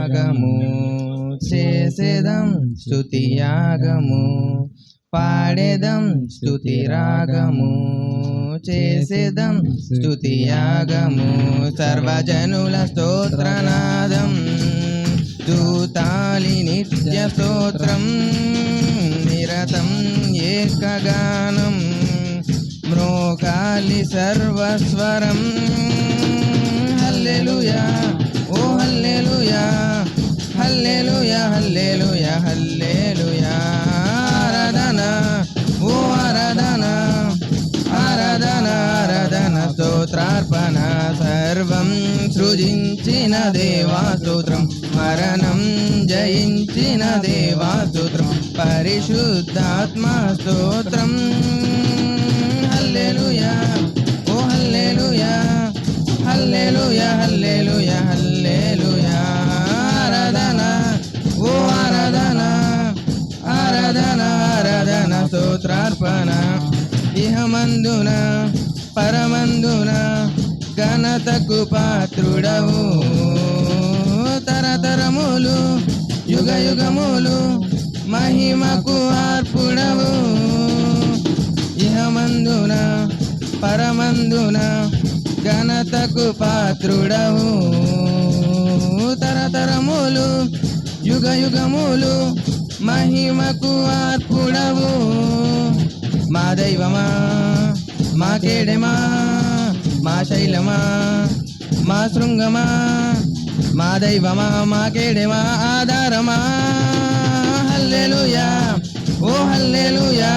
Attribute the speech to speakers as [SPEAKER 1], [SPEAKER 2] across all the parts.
[SPEAKER 1] యాగము చేసేదం స్థుతి యాగము పాడేదం స్థుతి రాగము చేసేదం స్థుతి యాగము సర్వజనుల స్తోత్రనాదం దూతాలి నిత్య స్తోత్రం నిరతం ఏకగానం మ్రోకాలి సర్వస్వరం. దేవాసూత్రం దేవా మరణం జయించిన దేవా పరిశుద్ధాత్మ స్తోత్రం హల్లెలుయా. ఓ హల్లెలుయా. హల్లెలుయా హల్లెలుయా హల్లెలుయా. ఆరాధన. ఓ ఆరాధన. ఆరాధన ఆరాధన స్తోత్రార్పణ. ఇహమందున పరమందున. ఘనతకు పాత్రుడవు. తరతరములు యుగ యుగములు మహిమకు ఆర్పుడవు. ఇహమందున పరమందున ఘనతకు పాత్రుడవు. తరతరములు యుగ యుగములు మహిమకు ఆర్పుడవు. మా దైవమా మా కేడమా? మా శైలమా మా శృంగమా మా దైవమా మా కేడెమా ఆధారమా. హల్లెలుయా ఓ హల్లెలుయా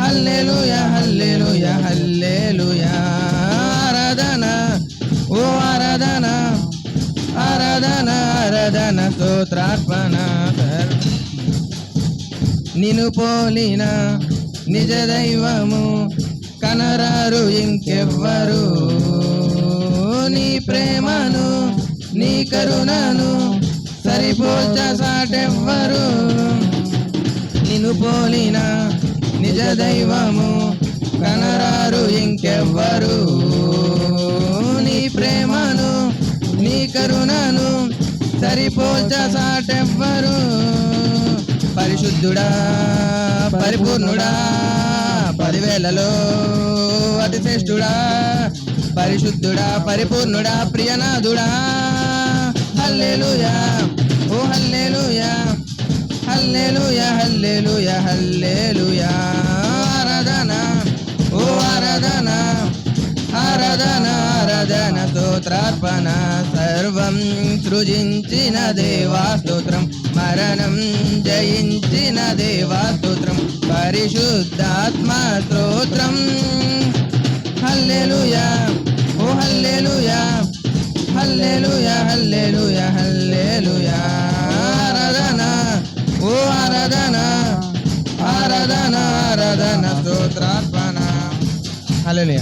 [SPEAKER 1] హల్లెలుయా హల్లెలుయా హల్లెలుయా. ఆరాధన ఓ ఆరాధన ఆరాధన ఆరాధన స్తోత్రార్పణ నిను పోలిన నిజ దైవము ఎవ్వరు నీ ప్రేమను నీ కరుణను సరిపోల్చ సాటెవ్వరు. నిన్ను పోలిన నిజ దైవము కనరారు ఇంకెవ్వరు. నీ ప్రేమను నీ కరుణను సరిపోల్చ సాటెవ్వరు. పరిశుద్ధుడా పరిపూర్ణుడా. పదివేలలో అతి శ్రేష్ఠుడా పరిశుద్ధుడా పరిపూర్ణుడా ప్రియనాథుడా. హల్లేలుయా ఓ హల్లేలుయా హల్లేలుయా హల్లేలుయా హల్లేలుయా. ఆరాధన ఓ ఆరాధన ఆరాధన ఆరాధన స్తోత్రార్పణ. సర్వం సృజించిన దేవా స్తోత్రం. మరణం జయించిన దేవాస్తోత్రం పరిశుద్ధాత్మ స్తోత్రం హల్లెలుయా ఓ హల్లెలుయా హల్లెలుయా హల్లెలుయా హల్లెలుయా ఆరాధన ఓ ఆరాధన ఆరాధన ఆరాధన స్తోత్రాత్మన హల్లెలుయా